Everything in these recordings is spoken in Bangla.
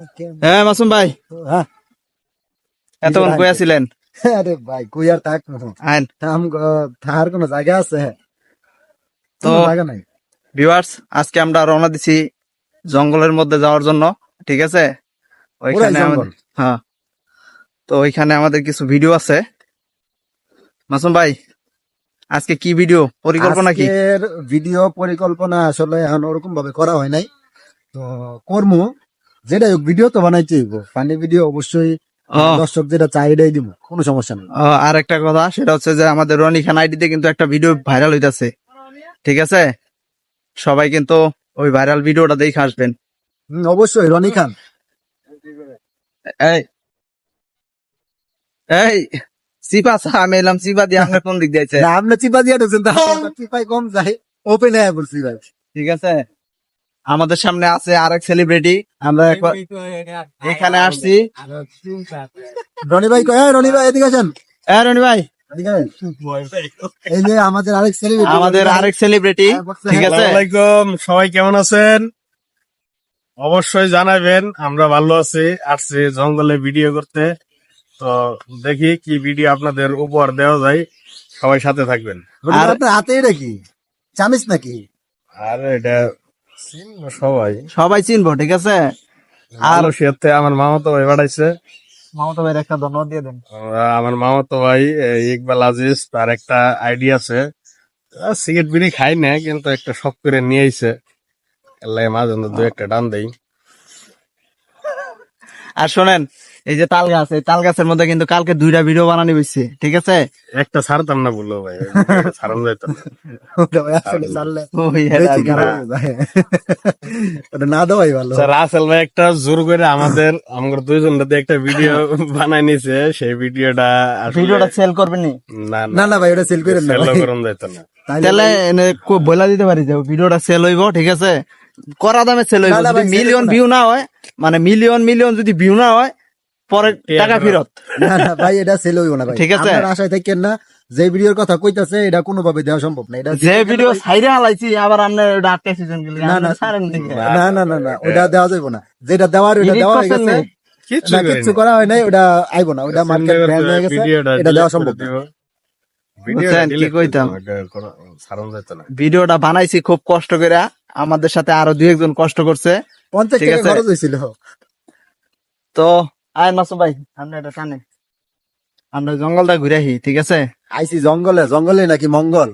হ্যাঁ মাসুম ভাই। হ্যাঁ। এতক্ষণ কই আছিলেন? আরে ভাই কই আর থাক আইন। থাম থাকার কোনো জায়গা আছে? তো জায়গা নাই? ভিউয়ার্স আজকে আমরা রওনা দিছি জঙ্গলের মধ্যে যাওয়ার জন্য ঠিক আছে? ওইখানে আমাদের- হ্যাঁ। তো ওইখানে আমাদের কিছু ভিডিও আছে। মাসুম ভাই আজকে কি ভিডিও পরিকল্পনা কি? ভিডিও পরিকল্পনা আসলে এখন ওরকম ভাবে করা হয় নাই। তো কর্ম। যেটা ভিডিও তো বানাইতে হইব। ফানি ভিডিও অবশ্যই দর্শক যেটা চাই এটাই দিব কোনো সমস্যা নেই। আর একটা কথা সেটা হচ্ছে যে আমাদের রনি খান আইডিতে কিন্তু একটা ভিডিও ভাইরাল হইতাছে। ঠিক আছে? সবাই কিন্তু ওই ভাইরাল ভিডিওটা দেখে আসবেন। অবশ্যই রনি খান। এই এই সিপা আমি এলাম সিপা দিয়ে আমরা কোন দিক দিয়েছে আপনি চিপা দিয়ে ঢুকছেন চিপাই কম যায় ওপেন হয়ে বলছি ভাই। ঠিক আছে? আমাদের সামনে আছে আরেক সেলিব্রিটি আমরা একবার এখানে আসছি। রনি ভাই কয়? "এই রনি ভাই এদিকে আসেন। এ রনি ভাই। এই যে আমাদের আরেক সেলিব্রিটি আমাদের আরেক সেলিব্রিটি ঠিক আছে? আসসালামাইকুম সবাই কেমন আছেন? অবশ্যই জানাবেন আমরা ভালো আছি আসছি জঙ্গলে ভিডিও করতে। তো দেখি কি ভিডিও আপনাদের উপহার দেওয়া যায় সবাই সাথে থাকবেন। আর আর- আপনার হাতে এটা কি? চামিচ নাকি? আর এটা সবাই। সবাই চিনবো ঠিক আছে? আর সেতে আমার মামাতো ভাই বাড়াইছে মামাতো ভাইয়ের একটা ধন্যবাদ দিয়ে দেন। আমরা মামাতো ভাই ইকবাল আজিজ তার একটা আইডিয়া আছে। সিগারেট বিড়ি খাই না কিন্তু একটা শখ করে নিয়ে আইছে। আল্লাহ মাঝে দু একটা ডান দেই। আর শোনেন এই যে তাল গাছ এই তাল গাছের মধ্যে কিন্তু কালকে দুইটা ভিডিও বানানি হয়েছে ঠিক আছে? একটা ছাড়তাম না বলল ভাই ছাড়ান যাইতো না। দেওয়াই ভালো। রাসেল ভাই একটা জোর করে আমাদের আমাদের দুইজন একটা ভিডিও বানাই নিছে সেই ভিডিওটা ভিডিওটা সেল করবেন না? না না। ভাই ওটা সেল করেন না সেল করুন যাইতো না। তাহলে এনে কো- দিতে পারি যে ভিডিওটা সেল হইব ঠিক আছে? করা দামে সেল হইব যদি মিলিয়ন। ভিউ না। হয় মানে মিলিয়ন মিলিয়ন যদি ভিউ না হয় পরে টাকা ফেরত। না না ভাই এটা সেল হইব না ভাই। ঠিক আছে। আপনার আশায় থাকেন না যে ভিডিওর কথা কইতাছে এটা কোনোভাবে দেওয়া সম্ভব না। এটা যে ভিডিও সাইডে হালাইছি আবার আপনি ওটা আটকে সিজন গেলি না, না, সারেন দিকে না না না না ওটা দেওয়া যাবে না। যেটা দেওয়ার ওটা দেওয়া হয়ে গেছে। নি? কিচ্ছু না। কিচ্ছু করা হয় নাই ওটা আইব না। ওটা মার্কেট ব্যান হয়ে গেছে এটা দেওয়া সম্ভব না। কি কইতাম? না। ভিডিওটা বানাইছি খুব কষ্ট করে আমাদের সাথে আরও দুই একজন কষ্ট করছে। পঞ্চাশ টাকা খরচ হয়েছিল। তো আয় মাসু ভাই আমরা এটা টানে। আমরা জঙ্গলটা ঘুরে আসি ঠিক আছে? আইসি জঙ্গলে জঙ্গলে নাকি মঙ্গল?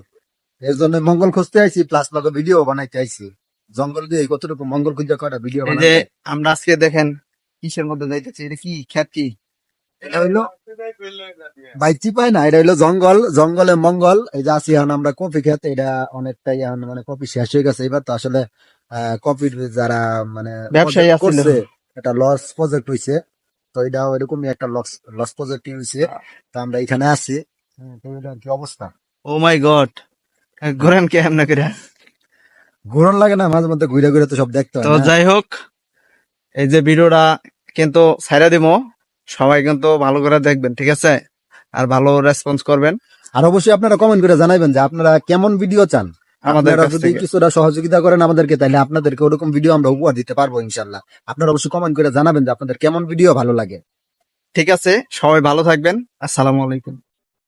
এর জন্য মঙ্গল খুঁজতে আইসি প্লাস লগে ভিডিও বানাইতে আইসি জঙ্গল দিয়ে কতটুকু মঙ্গল খুঁজে কটা ভিডিও যে আমরা আজকে দেখেন কিসের মধ্যে যাইতেছি? এটা কি খ্যাত কি? এটা হইল ভাই চিপাই না এটা হইল জঙ্গল জঙ্গলে মঙ্গল। এই যে আছি এখন আমরা কফি খেতে এটা অনেকটাই এখন মানে কফি শেষ হয়ে গেছে। এবার তো আসলে কফির যারা মানে ব্যবসায়ী করছে এটা লস প্রজেক্ট হইছে। তো এটা ওইরকমই একটা লস লস প্রজেক্ট হইছে। তো আমরা এখানে আছি। তো এটার কি অবস্থা? ও মাই গড ঘুরেন কে এমন করে? ঘুরন লাগে না মাঝে মধ্যে ঘুরে ঘুরে তো সব দেখতে হয় তো যাই হোক এই যে ভিডিওটা কিন্তু ছাইরা দিব সবাই কিন্তু ভালো করে দেখবেন ঠিক আছে? আর ভালো রেসপন্স করবেন। আর অবশ্যই আপনারা কমেন্ট করে জানাবেন যে আপনারা কেমন ভিডিও চান। আমাদের যদি কিছুটা সহযোগিতা করেন আমাদেরকে তাহলে আপনাদেরকে ওরকম ভিডিও আমরা উপহার দিতে পারব ইনশাল্লাহ আপনারা অবশ্যই কমেন্ট করে জানাবেন যে আপনাদের কেমন ভিডিও ভালো লাগে। ঠিক আছে সবাই ভালো থাকবেন। আসসালামু আলাইকুম।